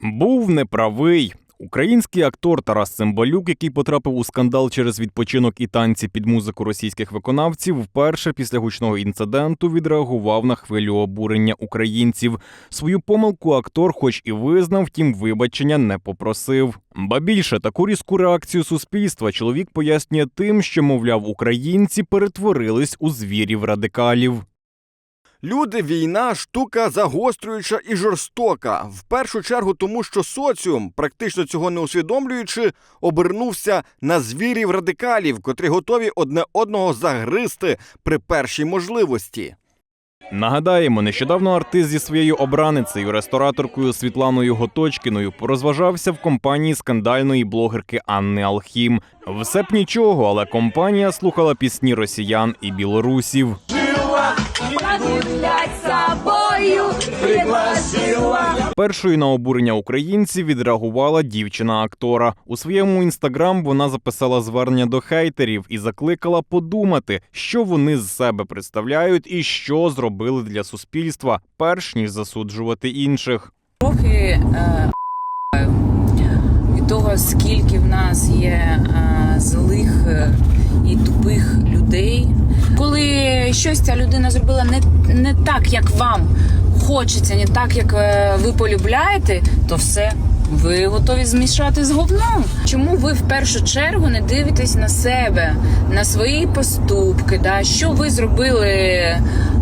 Був неправий. Український актор Тарас Цимбалюк, який потрапив у скандал через відпочинок і танці під музику російських виконавців, вперше після гучного інциденту відреагував на хвилю обурення українців. Свою помилку актор, хоч і визнав, втім вибачення не попросив. Ба більше таку різку реакцію суспільства чоловік пояснює тим, що, мовляв, українці перетворились у звірів радикалів. Люди, війна, штука загострююча і жорстока. В першу чергу тому, що соціум, практично цього не усвідомлюючи, обернувся на звірів радикалів, котрі готові одне одного загризти при першій можливості. Нагадаємо, нещодавно артист зі своєю обраницею, рестораторкою Світланою Готочкіною порозважався в компанії скандальної блогерки Анни Алхім. Все б нічого, але компанія слухала пісні росіян і білорусів. Гулять собою пригласила. Першою на обурення українців відреагувала дівчина актора. У своєму інстаграм вона записала звернення до хейтерів і закликала подумати, що вони з себе представляють і що зробили для суспільства, перш ніж засуджувати інших. трохи е, від того, скільки в нас є е, злих е, і тупих людей. Коли щось ця людина зробила не, не так, як вам хочеться, не так, як е, ви полюбляєте, то все. Ви готові змішати з говном. Чому ви в першу чергу не дивитесь на себе, на свої поступки? Да? Що ви зробили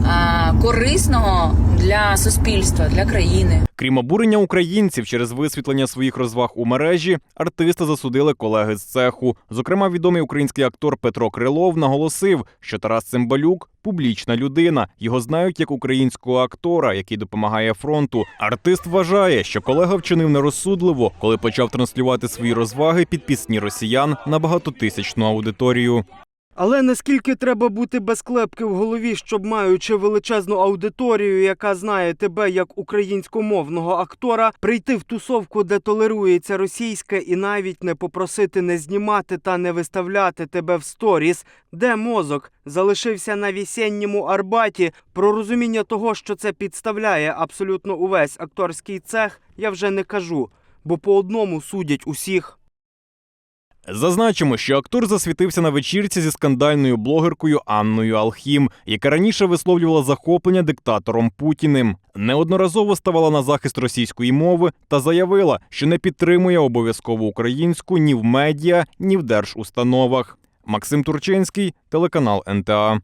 а, корисного для суспільства, для країни? Крім обурення українців через висвітлення своїх розваг у мережі, артиста засудили колеги з цеху. Зокрема, відомий український актор Петро Крилов наголосив, що Тарас Цимбалюк публічна людина. Його знають як українського актора, який допомагає фронту. Артист вважає, що колега вчинив нерозсудливо, коли почав транслювати свої розваги під пісні росіян на багатотисячну аудиторію. Але наскільки треба бути без клепки в голові, щоб маючи величезну аудиторію, яка знає тебе як українськомовного актора, прийти в тусовку, де толерується російське, і навіть не попросити не знімати та не виставляти тебе в сторіс, де мозок залишився на вісенньому арбаті. Про розуміння того, що це підставляє абсолютно увесь акторський цех, я вже не кажу, бо по одному судять усіх. Зазначимо, що актор засвітився на вечірці зі скандальною блогеркою Анною Алхім, яка раніше висловлювала захоплення диктатором Путіним. Неодноразово ставала на захист російської мови та заявила, що не підтримує обов'язково українську ні в медіа, ні в держустановах. Максим Турчинський, телеканал НТА.